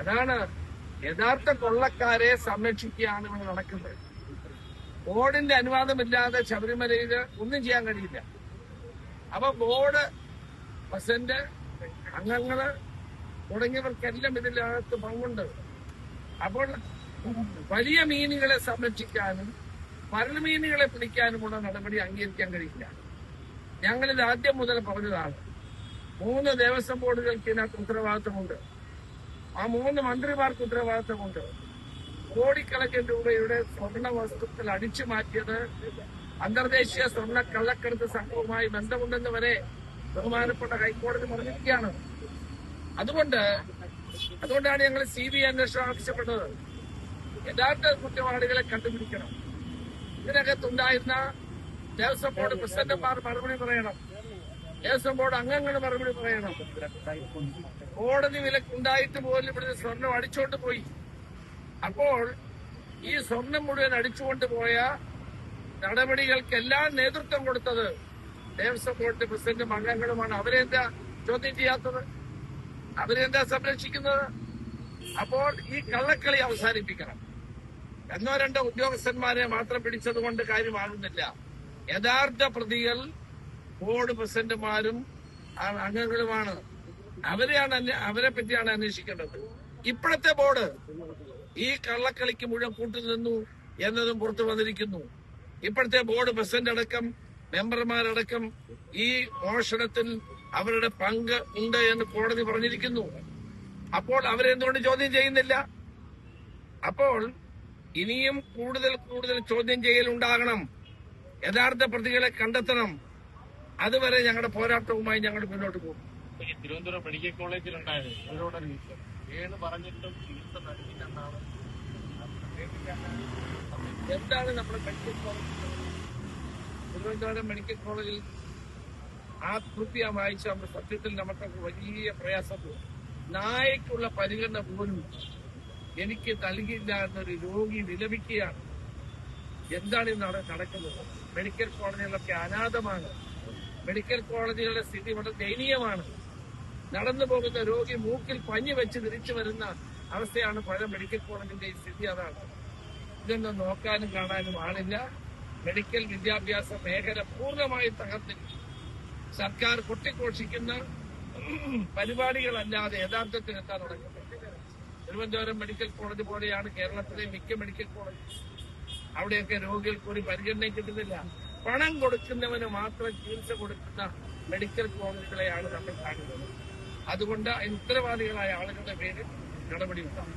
അതാണ് യഥാർത്ഥ കൊള്ളക്കാരെ സംരക്ഷിക്കുകയാണ് ഇവിടെ നടക്കുന്നത്. ബോർഡിന്റെ അനുവാദമില്ലാതെ ശബരിമലയിൽ ഒന്നും ചെയ്യാൻ കഴിയില്ല. അപ്പൊ ബോർഡ് പ്രസിഡന്റ് അംഗങ്ങൾ തുടങ്ങിയവർക്കെല്ലാം ഇതിനകത്ത് പങ്കുണ്ട്. അപ്പോൾ വലിയ മീനുകളെ സംരക്ഷിക്കാനും പരൽമീനുകളെ പിടിക്കാനുമുള്ള നടപടി അംഗീകരിക്കാൻ കഴിയില്ല. ഞങ്ങളിത് ആദ്യം മുതൽ പറഞ്ഞതാണ് മൂന്ന് ദേവസ്വം ബോർഡുകൾക്ക് ഇതിനകത്ത് ഉത്തരവാദിത്തമുണ്ട് ആ മൂന്ന് മന്ത്രിമാർക്ക് ഉത്തരവാദിത്തമുണ്ട്. കോടിക്കണക്കിന് രൂപയുടെ സ്വർണ വസ്തുക്കൾ അടിച്ചു മാറ്റിയത് അന്തർദേശീയ സ്വർണ കള്ളക്കടത്ത് സംഘവുമായി ബന്ധമുണ്ടെന്ന് വരെ ബഹുമാനപ്പെട്ട ഹൈക്കോടതി പറഞ്ഞിരിക്കുകയാണ്. അതുകൊണ്ട് അതുകൊണ്ടാണ് ഞങ്ങൾ സി ബി ഐ അന്വേഷണം ആവശ്യപ്പെട്ടത്. യഥാർത്ഥ കുറ്റവാളികളെ കണ്ടുപിടിക്കണം. ഇതിനകത്തുണ്ടായിരുന്ന ദേവസ്വം ബോർഡ് പ്രസിഡന്റുമാർ മറുപടി പറയണം. ദേവസ്വം ബോർഡ് അംഗങ്ങൾ മറുപടി പറയണം. കോടതി വിലക്കുണ്ടായിട്ട് പോലും ഇവിടുന്ന് സ്വർണം അടിച്ചുകൊണ്ട് പോയി. അപ്പോൾ ഈ സ്വർണം മുഴുവൻ അടിച്ചുകൊണ്ട് പോയ നടപടികൾക്കെല്ലാം നേതൃത്വം കൊടുത്തത് ദേവസ്വം ബോർഡ് പ്രസിഡന്റും അംഗങ്ങളുമാണ്. അവരെന്താ ചോദ്യം ചെയ്യാത്തത്? അവരെന്താ സംരക്ഷിക്കുന്നത്? അപ്പോൾ ഈ കള്ളക്കളി അവസാനിപ്പിക്കണം. എന്നോ രണ്ടോ ഉദ്യോഗസ്ഥന്മാരെ മാത്രം പിടിച്ചതുകൊണ്ട് കാര്യമാകുന്നില്ല. യഥാർത്ഥ പ്രതികൾ ബോർഡ് പ്രസിഡന്റുമാരും അംഗങ്ങളുമാണ്. അവരെയാണ് അവരെ പറ്റിയാണ് അന്വേഷിക്കേണ്ടത്. ഇപ്പോഴത്തെ ബോർഡ് ഈ കള്ളക്കളിക്ക് മുഴുവൻ കൂട്ടുനിന്നു എന്നതും പുറത്തു വന്നിരിക്കുന്നു. ഇപ്പോഴത്തെ ബോർഡ് പ്രസിഡന്റ് അടക്കം മെമ്പർമാരടക്കം ഈ മോഷണത്തിൽ അവരുടെ പങ്ക് ഉണ്ട് എന്ന് കോടതി പറഞ്ഞിരിക്കുന്നു. അപ്പോൾ അവരെന്തുകൊണ്ട് ചോദ്യം ചെയ്യുന്നില്ല? അപ്പോൾ ഇനിയും കൂടുതൽ കൂടുതൽ ചോദ്യം ചെയ്യൽ ഉണ്ടാകണം യഥാർത്ഥ പ്രതികളെ കണ്ടെത്തണം. അതുവരെ ഞങ്ങളുടെ പോരാട്ടവുമായി ഞങ്ങൾ മുന്നോട്ട് പോകും. തിരുവനന്തപുരം മെഡിക്കൽ കോളേജിൽ അവരോട് പറഞ്ഞിട്ടും ചികിത്സ എന്താണ് നമ്മുടെ മെഡിക്കൽ കോളേജ്? തിരുവനന്തപുരം മെഡിക്കൽ കോളേജിൽ ആത്മഹത്യ വായിച്ച നമ്മുടെ സത്യത്തിൽ നമുക്ക് വലിയ പ്രയാസം തോന്നി. നായക്കുള്ള പരിഗണന പോലും എനിക്ക് നൽകിയില്ല എന്നൊരു രോഗി വിലപിക്കുകയാണ് എന്താണ് നടക്കുന്നത്? മെഡിക്കൽ കോളേജുകളൊക്കെ അനാഥമാണ്. മെഡിക്കൽ കോളേജുകളുടെ സ്ഥിതി വളരെ ദയനീയമാണ്. നടന്നു പോകുന്ന രോഗി മൂക്കിൽ പഞ്ഞു വെച്ച് തിരിച്ചു വരുന്ന അവസ്ഥയാണ് പല മെഡിക്കൽ കോളേജിന്റെ സ്ഥിതി അതാണ്. ഇതൊന്നും നോക്കാനും കാണാനും ആളില്ല. മെഡിക്കൽ വിദ്യാഭ്യാസ മേഖല പൂർണമായും തകർന്നിരിക്കുന്നു സർക്കാർ കൊട്ടിഘോഷിക്കുന്ന പരിപാടികളല്ലാതെ യഥാർത്ഥത്തിൽ എത്താൻ തുടങ്ങി തിരുവനന്തപുരം മെഡിക്കൽ കോളേജ് പോലെയാണ് കേരളത്തിലെ മിക്ക മെഡിക്കൽ കോളേജ്. അവിടെയൊക്കെ രോഗികൾക്ക് ഒരു പരിഗണന കിട്ടുന്നില്ല. പണം കൊടുക്കുന്നവന് മാത്രം ചികിത്സ കൊടുക്കുന്ന മെഡിക്കൽ കോളേജുകളെയാണ് നമ്മൾ കാണുന്നത്. അതുകൊണ്ട് ഉത്തരവാദികളായ ആളുകളുടെ പേരിൽ നടപടി ഉണ്ടാകും.